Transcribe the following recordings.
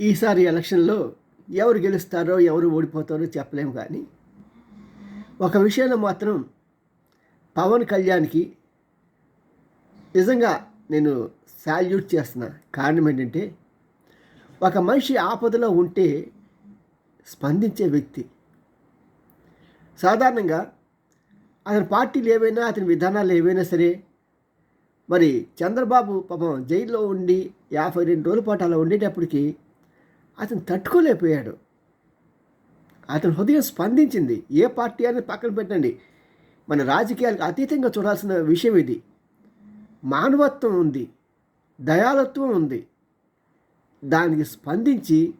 ఈసారి ఎలక్షన్లో ఎవరు గెలుస్తారో ఎవరు ఓడిపోతారో చెప్పలేము కానీ ఒక విషయంలో మాత్రం పవన్ కళ్యాణ్కి నిజంగా నేను శాల్యూట్ చేస్తున్నా. కారణం ఏంటంటే ఒక మనిషి ఆపదలో ఉంటే స్పందించే వ్యక్తి. సాధారణంగా అతని పార్టీలు ఏవైనా అతని విధానాలు ఏవైనా సరే మరి చంద్రబాబు పాపం జైల్లో ఉండి యాభై రెండు రోజుల పాటు అలా ఉండేటప్పటికి అతను తట్టుకోలేకపోయాడు. అతని హృదయం స్పందించింది. ఏ పార్టీ అని పక్కన పెట్టండి. మన రాజకీయాలకు అతీతంగా చూడాల్సిన విషయం ఇది. మానవత్వం ఉంది. దయాలత్వం ఉంది. దానికి స్పందించి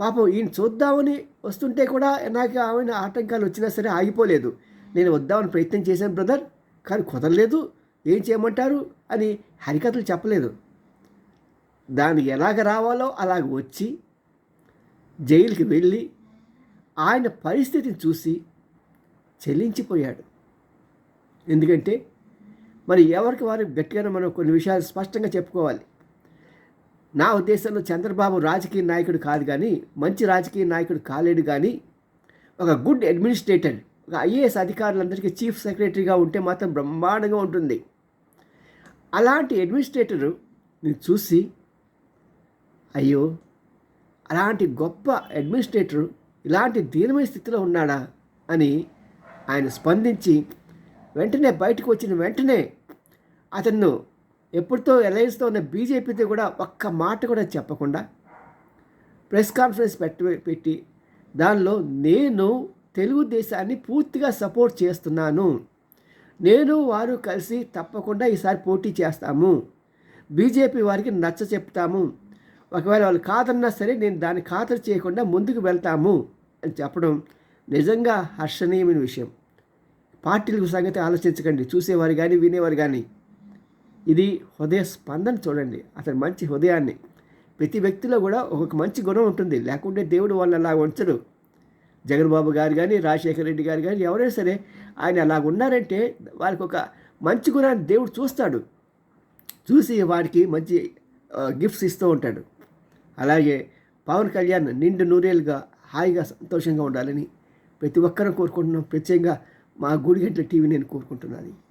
పాపం ఈయన చూద్దామని వస్తుంటే కూడా నాకు ఆమె ఆటంకాలు వచ్చినా సరే ఆగిపోలేదు. నేను వద్దామని ప్రయత్నం చేశాను బ్రదర్. కానీ కుదరలేదు. ఏం చేయమంటారు? అని హరికథలు చెప్పలేదు. దానికి ఎలాగ రావాలో అలాగ వచ్చి జైలుకి వెళ్ళి ఆయన పరిస్థితిని చూసి చెల్లించిపోయాడు ఎందుకంటే మరి ఎవరికి వారు గట్టిగా మనం కొన్ని విషయాలు స్పష్టంగా చెప్పుకోవాలి. నా ఉద్దేశంలో చంద్రబాబు రాజకీయ నాయకుడు కాదు కానీ మంచి రాజకీయ నాయకుడు కాలేడు కానీ ఒక గుడ్ అడ్మినిస్ట్రేటర్ ఒక ఐఏఎస్ అధికారులందరికీ చీఫ్ సెక్రటరీగా ఉంటే మాత్రం బ్రహ్మాండంగా ఉంటుంది. అలాంటి అడ్మినిస్ట్రేటరు నేను చూసి అయ్యో అలాంటి గొప్ప అడ్మినిస్ట్రేటర్ ఇలాంటి దీనమైన స్థితిలో ఉన్నాడా అని ఆయన స్పందించి వెంటనే బయటకు వచ్చిన వెంటనే అతను ఎప్పుడుతో ఎలయన్స్తో ఉన్న బీజేపీతో కూడా ఒక్క మాట కూడా చెప్పకుండా ప్రెస్ కాన్ఫరెన్స్ పెట్టి పెట్టి దానిలో నేను తెలుగుదేశాన్ని పూర్తిగా సపోర్ట్ చేస్తున్నాను. నేను వారు కలిసి తప్పకుండా ఈసారి పోటీ చేస్తాము. బీజేపీ వారికి నచ్చ చెప్తాము. ఒకవేళ వాళ్ళు కాదన్నా సరే నేను దాన్ని ఖాతరు చేయకుండా ముందుకు వెళ్తాము అని చెప్పడం నిజంగా హర్షణీయమైన విషయం. పార్టీల సంగతి ఆలోచించకండి చూసేవారు కానీ వినేవారు కానీ ఇది హృదయ స్పందన చూడండి అతని మంచి హృదయాన్ని. ప్రతి వ్యక్తిలో కూడా ఒక్కొక్క మంచి గుణం ఉంటుంది లేకుంటే దేవుడు వాళ్ళని అలా ఉంచడు. జగన్బాబు గారు కానీ రాజశేఖర రెడ్డి గారు కానీ ఎవరైనా సరే ఆయన అలా ఉన్నారంటే వారికి ఒక మంచి గుణాన్ని దేవుడు చూస్తాడు. చూసి వారికి మంచి గిఫ్ట్స్ ఇస్తూ ఉంటాడు. అలాగే పవన్ కళ్యాణ్ నిండు నూరేళ్ళుగా హాయిగా సంతోషంగా ఉండాలని ప్రతి ఒక్కరూ కోరుకుంటున్నాం. ప్రత్యేకంగా మా గుడిగంటల టీవీ నేను కోరుకుంటున్నాను.